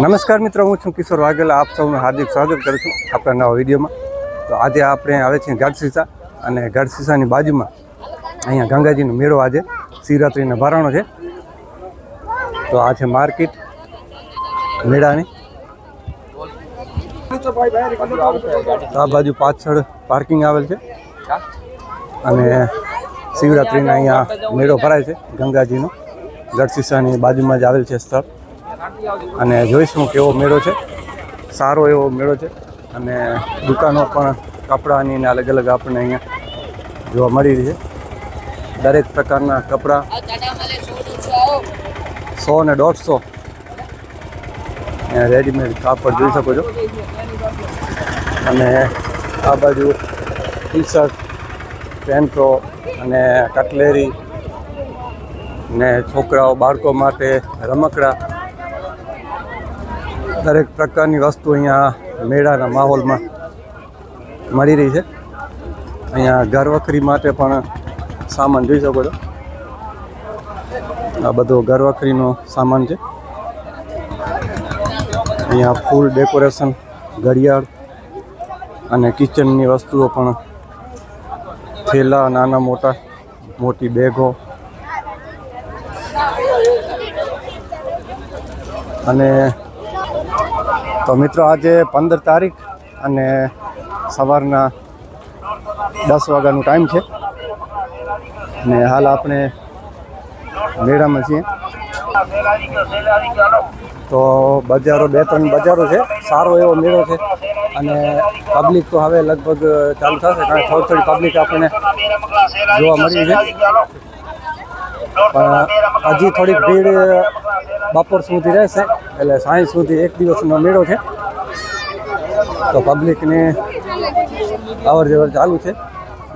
નમસ્કાર મિત્રો, હું છું કિશોર વાઘેલા. આપ સૌનું હાર્દિક સ્વાગત કરું છું આપણા નવા વિડીયોમાં. તો આજે આપણે આવે છે ગઢસીસા અને ગઢસીસાની બાજુમાં અહીંયા ગંગાજીનો મેળો આજે, શિવરાત્રિનો ભરાણો છે. તો આ છે માર્કેટ મેળાની. આ બાજુ પાછળ પાર્કિંગ આવેલ છે. અને શિવરાત્રિના અહીંયા મેળો ભરાય છે ગંગાજીનો. ગઢસીસાની બાજુમાં જ આવેલ છે સ્થળ. અને જોઈશું કેવો મેળો છે. સારો એવો મેળો છે. અને દુકાનો પણ કપડાની અલગ અલગ આપણને અહીંયા જોવા મળી રહી છે. દરેક પ્રકારના કપડાં. સો ને દોઢસો. રેડીમેડ કાપડ જોઈ શકો છો. અને આ બાજુ ટી શર્ટ પેન્ટો અને કટલેરી ને છોકરાઓ બાળકો માટે રમકડા દરેક પ્રકારની વસ્તુ અહીંયા મેળાના માહોલમાં મળી રહી છે. અહીંયા ઘરવખરી માટે પણ સામાન જોઈ શકો છો. આ બધો ઘરવખરીનો સામાન છે. અહીંયા ફૂલ ડેકોરેશન, ઘડિયાળ અને કિચનની વસ્તુઓ પણ થેલા, નાના મોટા, મોટી બેગો. અને તો મિત્રો આજે પંદર તારીખ અને સવારના દસ વાગ્યાનો ટાઈમ છે. અને હાલ આપણે મેળામાં છીએ. તો બજારો, બે ત્રણ બજારો છે. સારો એવો મેળો છે. અને પબ્લિક તો હવે લગભગ ચાલુ થશે, કારણ કે થોડી થોડી પબ્લિક આપણને જોવા મળી છે. પણ હજી થોડીક ભીડ બપોર સુધી રહેશે. એટલે સાંજ સુધી એક દિવસનો મેળો છે. તો પબ્લિકની અવર જવર ચાલુ છે.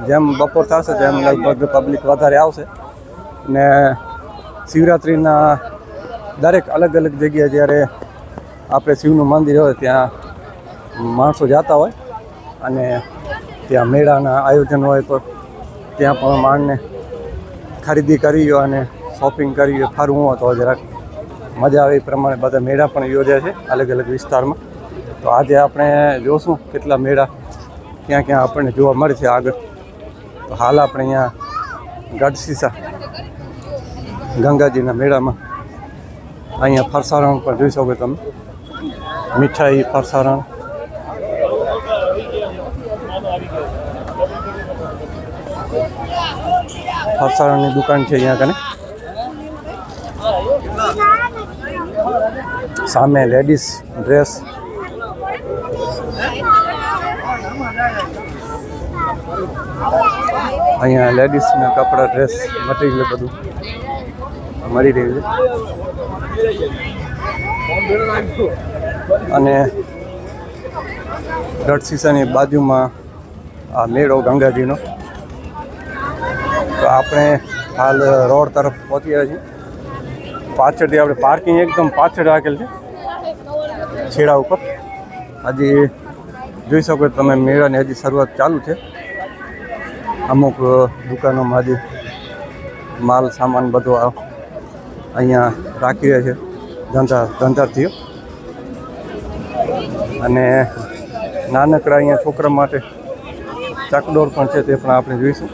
જેમ બપોર થશે તેમ લગભગ પબ્લિક વધારે આવશે. ને શિવરાત્રિના દરેક અલગ અલગ જગ્યાએ જ્યારે આપણે શિવનું મંદિર હોય ત્યાં માણસો જતા હોય. અને ત્યાં મેળાના આયોજન હોય તો ત્યાં પણ માણને ખરીદી કરી અને શોપિંગ કરી ફરવું હોય તો જરાક મજા આવે એ પ્રમાણે બધા મેળા પણ યોજાય છે અલગ અલગ વિસ્તારમાં. તો આજે આપણે જોશું કેટલા મેળા ક્યાં ક્યાં આપણને જોવા મળે છે આગળ. તો હાલ આપણે અહીંયા ગઢસીસા ગંગાજીના મેળામાં અહીંયા ફરસારણ પણ જોઈ શકો તમે. મીઠાઈ ફરસારણ ફરસાણની દુકાન છે અહીંયા કને? સામે લેડીઝ ડ્રેસ. અહીંયા લેડીઝના કપડાં, ડ્રેસ, મટીરિયલ બધું મળી રહ્યું છે. અને ગઢસીસાની બાજુમાં આ મેળો ગંગાજીનો. તો આપણે હાલ રોડ તરફ પહોંચી ગયા છીએ. પાછળથી આપણે પાર્કિંગ એકદમ પાછળ રાખેલ છે. છેડા ઉપર. હજી જોઈ શકો તમે, મેળાની હજી શરૂઆત ચાલુ છે. અમુક દુકાનોમાં હજી માલ, સામાન બધો અહીંયા રાખી રહ્યા છે. ધંધા, ધંધાર્થીઓ. અને નાનકડા અહીંયા છોકરા માટે ચકડોર પણ છે તે પણ આપણે જોઈશું.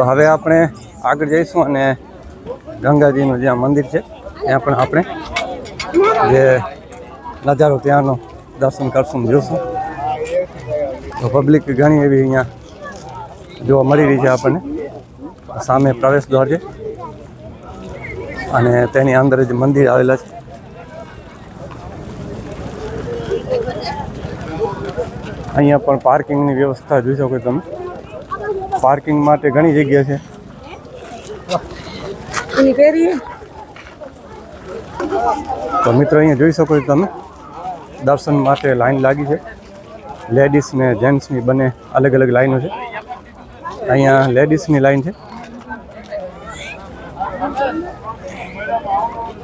તો હવે આપણે આગળ જઈશું અને ગંગાજીનું જ્યાં મંદિર છે, ત્યાં પણ આપણે જે નજારો ત્યાંનો દર્શન કરશું જોશું. તો પબ્લિક ઘણી એવી અહીંયા જોવા મળી રહી છે આપણને. સામે પ્રવેશ દ્વાર છે. અને તેની અંદર જ મંદિર આવેલા છે. અહીંયા પણ પાર્કિંગની વ્યવસ્થા જોઈ શકો તમે. પાર્કિંગ માટે ઘણી જગ્યા છે. તો મિત્રો અહીંયા જોઈ શકો છો તમે. દર્શન માટે લાઈન લાગી છે. લેડીઝ ને જેન્ટ્સની બંને અલગ અલગ લાઈનો છે. અહીંયા લેડીઝની લાઈન છે.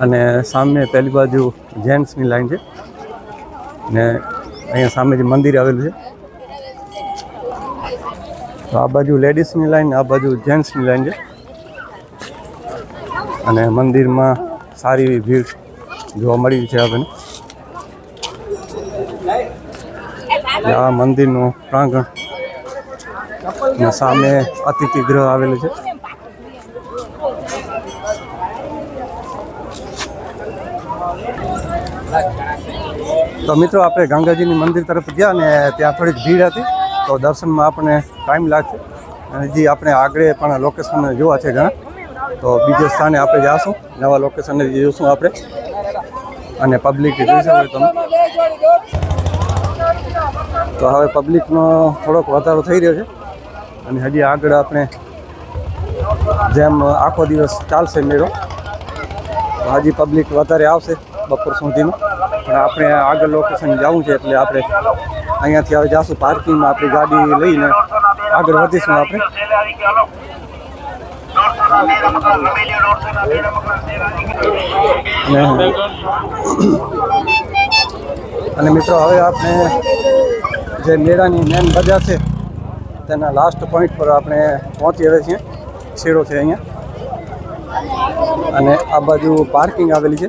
અને સામે પહેલી બાજુ જેન્ટ્સની લાઈન છે. ને અહીંયા સામે જે મંદિર આવેલું છે. તો આ બાજુ લેડીઝની લાઈન, આ બાજુ જેન્ટ્સની લાઈન છે. અને મંદિરમાં સારી એવી ભીડ જોવા મળી છે આપણને. આ મંદિરનું પ્રાંગણ સામે અતિથિ ગૃહ આવેલું છે. તો મિત્રો, આપણે ગંગાજીની મંદિર તરફ ગયા ને ત્યાં થોડીક ભીડ હતી. તો દર્શનમાં આપણને ટાઈમ લાગશે. અને હજી આપણે આગળ પણ લોકેશન જોવા છે ઘણા. તો બીજે સ્થાને આપણે જાશું. નવા લોકેશન જોઈશું આપણે. અને પબ્લિક જોઈ શકો તમે. તો હવે પબ્લિકનો થોડોક વધારો થઈ રહ્યો છે. અને હજી આગળ આપણે જેમ આખો દિવસ ચાલશે મેળો હજી પબ્લિક વધારે આવશે બપોર સુધીમાં પણ આપણે આગળ લોકેશન જવું છે એટલે આપણે અહીંયાથી હવે જાશું. પાર્કિંગમાં આપણી ગાડી લઈને આગળ વધીશું આપણે. અને મિત્રો, હવે આપણે જે મેળાની મેન બજાર છે, તેના લાસ્ટ પોઈન્ટ પર આપણે પહોંચી આવ્યા છીએ. છેડો છે અહીંયા. અને આ બાજુ પાર્કિંગ આવેલી છે.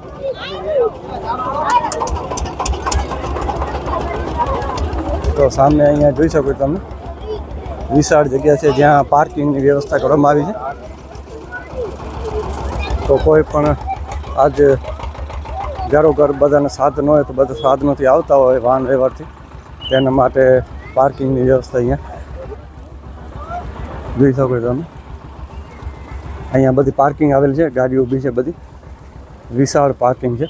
તો સામે અહીંયા જોઈ શકો તમે. વિશાળ જગ્યા છે જ્યાં પાર્કિંગની વ્યવસ્થા કરવામાં આવી છે. તો કોઈ પણ આજ ઘરોઘર બધાના સાધનો હોય તો બધા સાધનોથી આવતા હોય વાહન વ્યવહારથી. તેના માટે પાર્કિંગની વ્યવસ્થા અહીંયા જોઈ શકો તમે. અહીંયા બધી પાર્કિંગ આવેલી છે, ગાડીઓ ઊભી છે બધી. વિશાળ પાર્કિંગ છે.